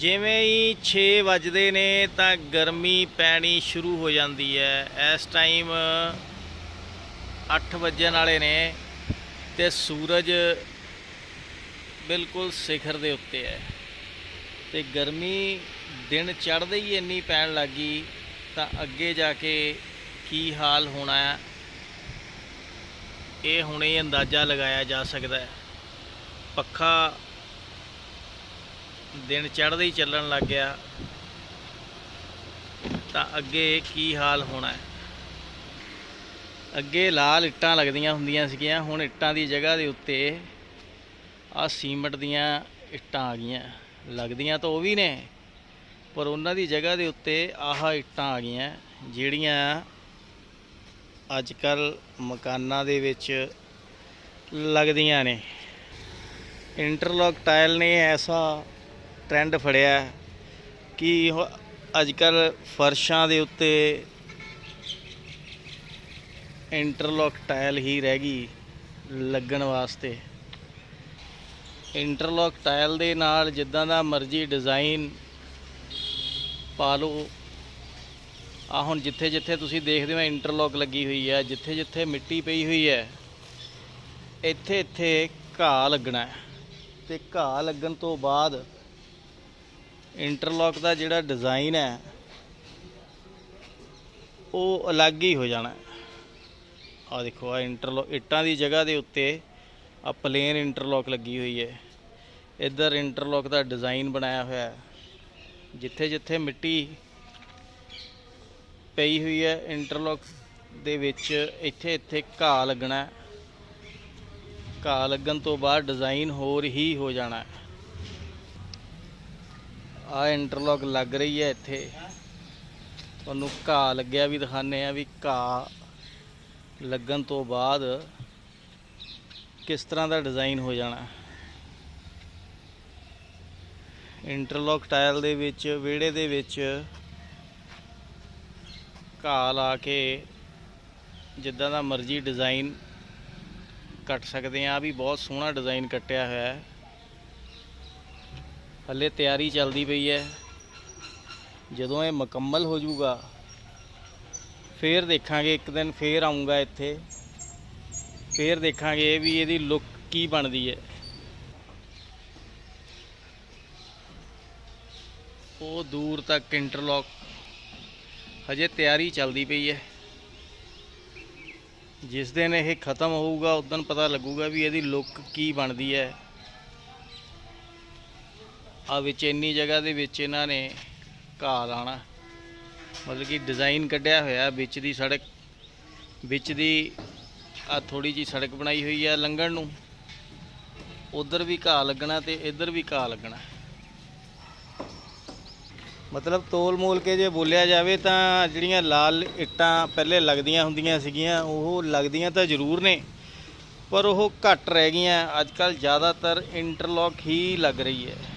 ਜਿਵੇਂ ਹੀ 6 ਵੱਜਦੇ ਨੇ ਤਾਂ ਗਰਮੀ ਪੈਣੀ ਸ਼ੁਰੂ ਹੋ ਜਾਂਦੀ ਹੈ। ਇਸ ਟਾਈਮ 8 ਵੱਜਣ ਵਾਲੇ ਨੇ ਤੇ ਸੂਰਜ ਬਿਲਕੁਲ ਸਿਖਰ ਦੇ ਉੱਤੇ ਹੈ। ਤੇ ਗਰਮੀ ਦਿਨ ਚੜ੍ਹਦੇ ਹੀ ਇੰਨੀ ਪੈਣ ਲੱਗੀ ਤਾਂ ਅੱਗੇ ਜਾ ਕੇ ਕੀ ਹਾਲ ਹੋਣਾ ਹੈ, ਇਹ ਹੁਣੇ ਅੰਦਾਜ਼ਾ ਲਗਾਇਆ ਜਾ ਸਕਦਾ ਹੈ। ਪੱਖਾ ਦਿਨ ਚੜ੍ਹਦੇ ਹੀ ਚੱਲਣ ਲੱਗ ਗਿਆ। ਤਾਂ ਅੱਗੇ ਕੀ ਹਾਲ ਹੋਣਾ? ਹੈ ਅੱਗੇ ਲਾਲ ਇੱਟਾਂ ਲੱਗਦੀਆਂ ਹੁੰਦੀਆਂ ਸੀਗੀਆਂ, ਹੁਣ ਇੱਟਾਂ ਦੀ ਜਗ੍ਹਾ ਦੇ ਉੱਤੇ ਆ ਸੀਮਟ ਦੀਆਂ ਇੱਟਾਂ ਆ ਗਈਆਂ। ਲੱਗਦੀਆਂ ਤਾਂ ਉਹ ਵੀ ਨੇ, ਪਰ ਉਹਨਾਂ ਦੀ ਜਗ੍ਹਾ ਦੇ ਉੱਤੇ ਆਹ ਇੱਟਾਂ ਆ ਗਈਆਂ, ਜਿਹੜੀਆਂ ਅੱਜ ਕੱਲ ਮਕਾਨਾਂ ਦੇ ਵਿੱਚ ਲੱਗਦੀਆਂ ਨੇ। ਇੰਟਰਲੌਕ ਟਾਇਲ ਨੇ ਐਸਾ ਟ੍ਰੈਂਡ ਫੜਿਆ ਕਿ ਅੱਜ ਕੱਲ ਫਰਸ਼ਾਂ ਦੇ ਉੱਤੇ ਇੰਟਰਲੌਕ ਟਾਇਲ ਹੀ ਰਹਿ ਗਈ ਲੱਗਣ ਵਾਸਤੇ। ਇੰਟਰਲੌਕ ਟਾਇਲ ਦੇ ਨਾਲ ਜਿੱਦਾਂ ਦਾ ਮਰਜ਼ੀ ਡਿਜ਼ਾਈਨ ਪਾ ਲਓ। ਆ ਹੁਣ ਜਿੱਥੇ ਜਿੱਥੇ ਤੁਸੀਂ ਦੇਖਦੇ ਹੋ ਇੰਟਰਲੌਕ ਲੱਗੀ ਹੋਈ ਹੈ ਜਿੱਥੇ ਜਿੱਥੇ ਮਿੱਟੀ ਪਈ ਹੋਈ ਹੈ ਇੱਥੇ ਇੱਥੇ ਘਾਹ ਲੱਗਣਾ ਹੈ। ਤੇ ਘਾਹ ਲੱਗਣ ਤੋਂ ਬਾਅਦ ਇੰਟਰਲੌਕ ਦਾ ਜਿਹੜਾ ਡਿਜ਼ਾਈਨ ਹੈ, ਉਹ ਅਲੱਗ ਹੀ ਹੋ ਜਾਣਾ। ਆ ਦੇਖੋ ਆ ਇੰਟਰਲੌਕ, ਇੱਟਾਂ ਦੀ ਜਗ੍ਹਾ ਦੇ ਉੱਤੇ ਆ ਪਲੇਨ ਇੰਟਰਲੌਕ ਲੱਗੀ ਹੋਈ ਹੈ। ਇੱਧਰ ਇੰਟਰਲੌਕ ਦਾ ਡਿਜ਼ਾਈਨ ਬਣਾਇਆ ਹੋਇਆ ਹੈ। ਜਿੱਥੇ ਜਿੱਥੇ ਮਿੱਟੀ ਪਈ ਹੋਈ ਹੈ, ਇੰਟਰਲੌਕ ਦੇ ਵਿੱਚ ਇੱਥੇ ਇੱਥੇ ਘਾਹ ਲੱਗਣਾ ਘਾਹ ਲੱਗਣ ਤੋਂ ਬਾਅਦ ਡਿਜ਼ਾਈਨ ਹੋਰ ਹੀ ਹੋ ਜਾਣਾ ਆ ਇੰਟਰਲੌਕ ਲੱਗ ਰਹੀ ਹੈ ਇੱਥੇ। ਤੁਹਾਨੂੰ ਘਾਹ ਲੱਗਿਆ ਵੀ ਦਿਖਾਣੇ ਆ ਵੀ ਘਾਹ ਲੱਗਣ ਤੋਂ ਬਾਅਦ ਕਿਸ ਤਰ੍ਹਾਂ ਦਾ ਡਿਜ਼ਾਈਨ ਹੋ ਜਾਣਾ। ਇੰਟਰਲੌਕ ਟਾਇਲ ਦੇ ਵਿੱਚ, ਵਿਹੜੇ ਦੇ ਵਿੱਚ ਘਾਹ ਲਾ ਕੇ ਜਿੱਦਾਂ ਦਾ ਮਰਜ਼ੀ ਡਿਜ਼ਾਈਨ ਕੱਟ ਸਕਦੇ ਆ ਵੀ ਬਹੁਤ ਸੋਹਣਾ ਡਿਜ਼ਾਈਨ ਕੱਟਿਆ ਹੋਇਆ ਹੈ। ਹੱਲੇ ਤਿਆਰੀ ਚੱਲਦੀ ਪਈ ਹੈ। ਜਦੋਂ ਇਹ ਮੁਕੰਮਲ ਹੋ ਜਾਊਗਾ, ਫੇਰ ਦੇਖਾਂਗੇ, ਇੱਕ ਦਿਨ ਫੇਰ ਆਉਂਗਾ ਇੱਥੇ। ਫੇਰ ਦੇਖਾਂਗੇ ਵੀ ਇਹਦੀ ਲੁੱਕ ਕੀ ਬਣਦੀ ਹੈ। ਉਹ ਦੂਰ ਤੱਕ ਇੰਟਰਲੌਕ ਹਜੇ ਤਿਆਰੀ ਚੱਲਦੀ ਪਈ ਹੈ। ਜਿਸ ਦਿਨ ਇਹ ਖਤਮ ਹੋਊਗਾ, ਉਸ ਦਿਨ ਪਤਾ ਲੱਗੂਗਾ ਵੀ ਇਹਦੀ ਲੁੱਕ ਕੀ ਬਣਦੀ ਹੈ। ਆ ਵਿੱਚ ਇੰਨੀ ਜਗ੍ਹਾ ਦੇ ਵਿੱਚ ਇਹਨਾਂ ਨੇ ਘਾਹ ਲਾਣਾ ਮਤਲਬ ਕਿ ਡਿਜ਼ਾਈਨ ਕੱਢਿਆ ਹੋਇਆ, ਵਿੱਚ ਦੀ ਸੜਕ, ਵਿੱਚ ਦੀ ਆ ਥੋੜੀ ਜੀ ਸੜਕ ਬਣਾਈ ਹੋਈ ਹੈ ਲੰਘਣ ਨੂੰ। ਉਧਰ ਵੀ ਘਾਹ ਲੱਗਣਾ ਤੇ ਇੱਧਰ ਵੀ ਘਾਹ ਲੱਗਣਾ। ਮਤਲਬ ਤੋਲ ਮੋਲ ਕੇ ਜੇ ਬੋਲਿਆ ਜਾਵੇ ਤਾਂ ਜਿਹੜੀਆਂ ਲਾਲ ਇੱਟਾਂ ਪਹਿਲੇ ਲੱਗਦੀਆਂ ਹੁੰਦੀਆਂ ਸੀਗੀਆਂ, ਉਹ ਲੱਗਦੀਆਂ ਤਾਂ ਜ਼ਰੂਰ ਨੇ, ਪਰ ਉਹ ਘੱਟ ਰਹਿ ਗਈਆਂ। ਅੱਜ ਕੱਲ ਜ਼ਿਆਦਾਤਰ ਇੰਟਰਲੌਕ ਹੀ ਲੱਗ ਰਹੀ ਹੈ।